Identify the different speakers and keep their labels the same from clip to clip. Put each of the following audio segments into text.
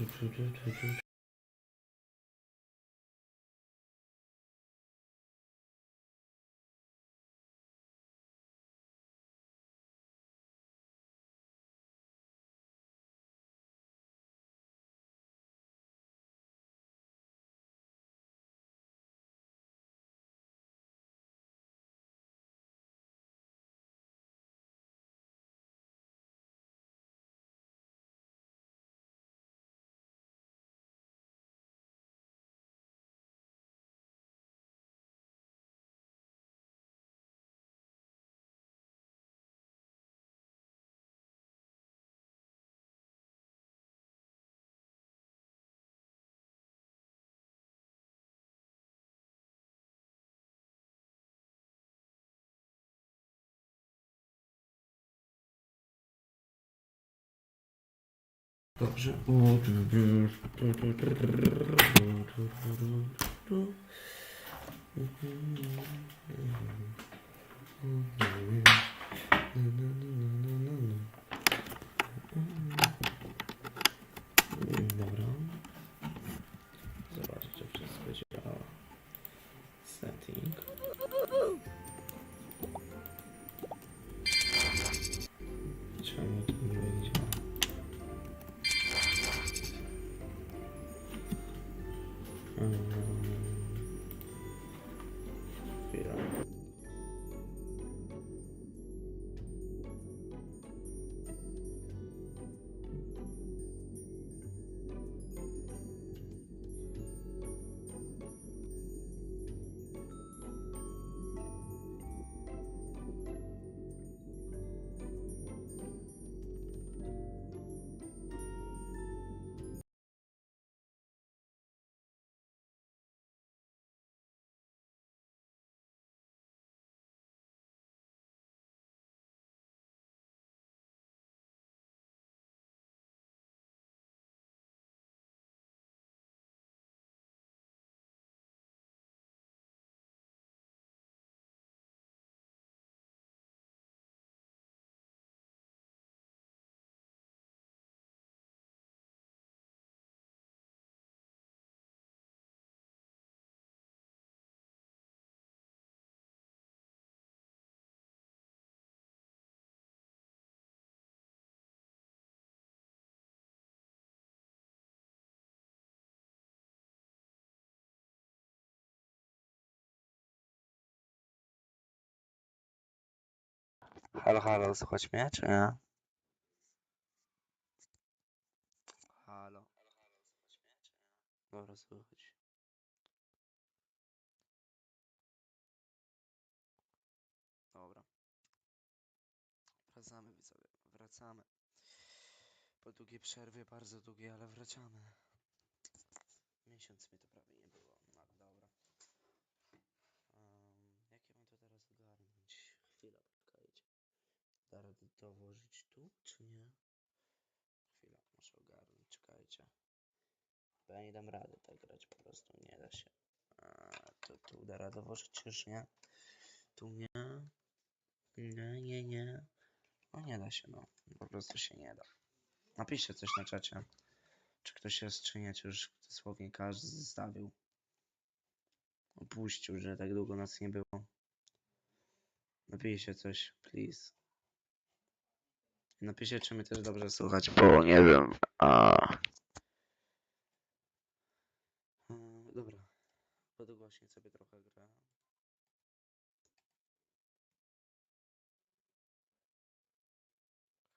Speaker 1: Du, du, du, du, du. Dobrze. Dobra. Zobaczę, czy wszystko działa. Setting. Halo, halo, słuchać mnie, czy nie? Halo. Dobra, słychać. Dobra. Wracamy, widzowie. Wracamy. Po długiej przerwie, bardzo długiej, ale wracamy. Miesiąc mi to prawie nie było. No, dobra. Um, jak ja mam to teraz ogarnąć? Chwila, poczekajcie. Da radę to włożyć tu, czy nie? Chwila, muszę ogarnąć, czekajcie. Bo ja nie dam rady tak grać, po prostu nie da się. A, to tu da radę włożyć, czyż nie? Tu nie. Nie, nie, nie. No nie da się, no. Po prostu się nie da. Napiszcie coś na czacie. Czy ktoś jest, czy nie, czy już dosłownie każdy zostawił. Opuścił, że tak długo nas nie było. Napiszcie coś, please. Napiszcie, czy mnie też dobrze słuchać, bo nie wiem. A... Mm, Dobra. Podgłośnię sobie trochę grę.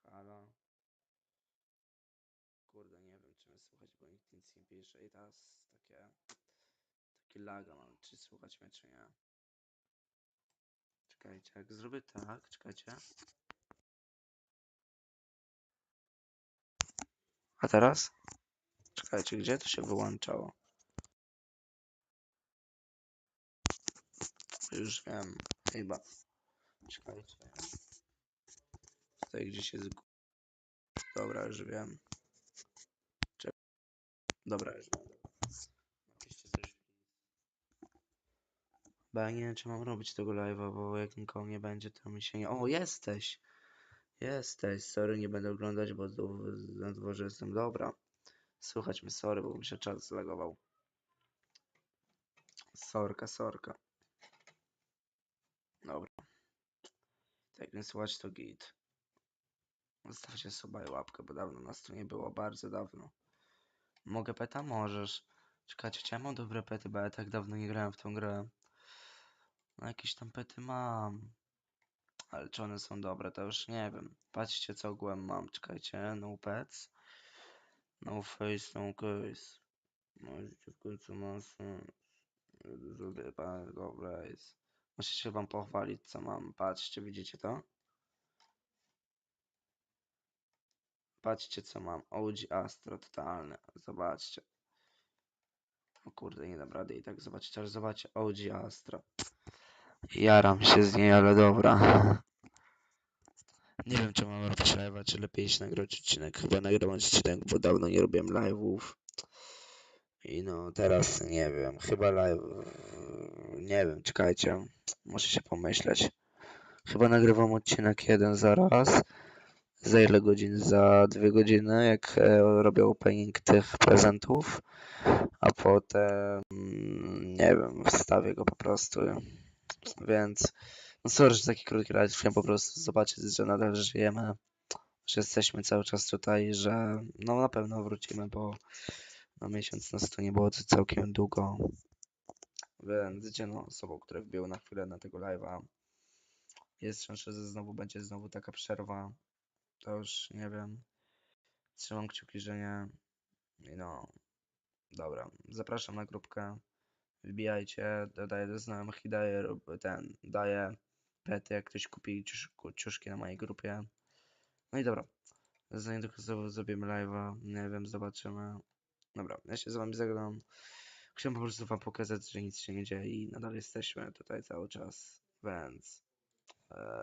Speaker 1: Halo. Kurde, nie wiem, czy mnie słuchać, bo nikt nic nie pisze i teraz takie... Takie laga mam, czy słuchać mnie, czy nie. Czekajcie, jak zrobię tak, czekajcie. A teraz? Czekajcie, gdzie to się wyłączało? Już wiem, chyba. Czekajcie. Tutaj gdzieś jest... Dobra, już wiem. Czek- Dobra, już wiem. Bo ja nie wiem, czy mam robić tego live'a, bo jak nikogo nie będzie, to mi się nie... O, jesteś! Jesteś! Sorry, nie będę oglądać, bo na dworze jestem. Dobra. Słuchać mnie, sorry, bo mi się czas zlagował. Sorka, sorka. Dobra. Tak więc słuchać to git. Zostawcie suba i łapkę, bo dawno nas tu nie było, bardzo dawno. Mogę peta? Możesz. Czekajcie, mam dobre pety, bo ja tak dawno nie grałem w tą grę. No jakieś tam pety mam. Ale czy one są dobre, to już nie wiem. Patrzcie co ogółem mam. Czekajcie, no pets. No face, no case. No życie w końcu ma sens. Zrobię bardzo race. Muszę się wam pochwalić co mam. Patrzcie, widzicie to? Patrzcie co mam. OG Astro totalne. Zobaczcie. O kurde, nie dam rady i tak zobaczyć, ale zobaczcie OG Astro. Jaram się z niej, ale dobra. Nie wiem, czy mam robić live'a, czy lepiej się nagrać odcinek. Chyba nagram odcinek, bo dawno nie robiłem live'ów. I no, teraz nie wiem, chyba live... Nie wiem, czekajcie. Muszę się pomyśleć. Chyba nagrywam odcinek jeden zaraz. Za ile godzin? Za dwie godziny, jak e, robię opening tych prezentów. A potem, nie wiem, wstawię go po prostu. Więc, no sorry, że taki krótki live, chciałem po prostu zobaczyć, że nadal żyjemy, że jesteśmy cały czas tutaj, że no na pewno wrócimy, bo na miesiąc nas tu nie było całkiem długo. Więc no osobą, które wbiły na chwilę na tego live'a. Jest szansa, że znowu będzie znowu taka przerwa. To już nie wiem. Trzymam kciuki, że nie. I no, dobra. Zapraszam na grupkę. Wbijajcie, dodaję do znajomych i daję ten, daję pety, jak ktoś kupi ciusz, ciuszki na mojej grupie. No i dobra. Za niedługo zrobimy live'a, nie wiem, zobaczymy. Dobra, ja się z wami zagram. Chciałem po prostu wam pokazać, że nic się nie dzieje i nadal jesteśmy tutaj cały czas, więc... E,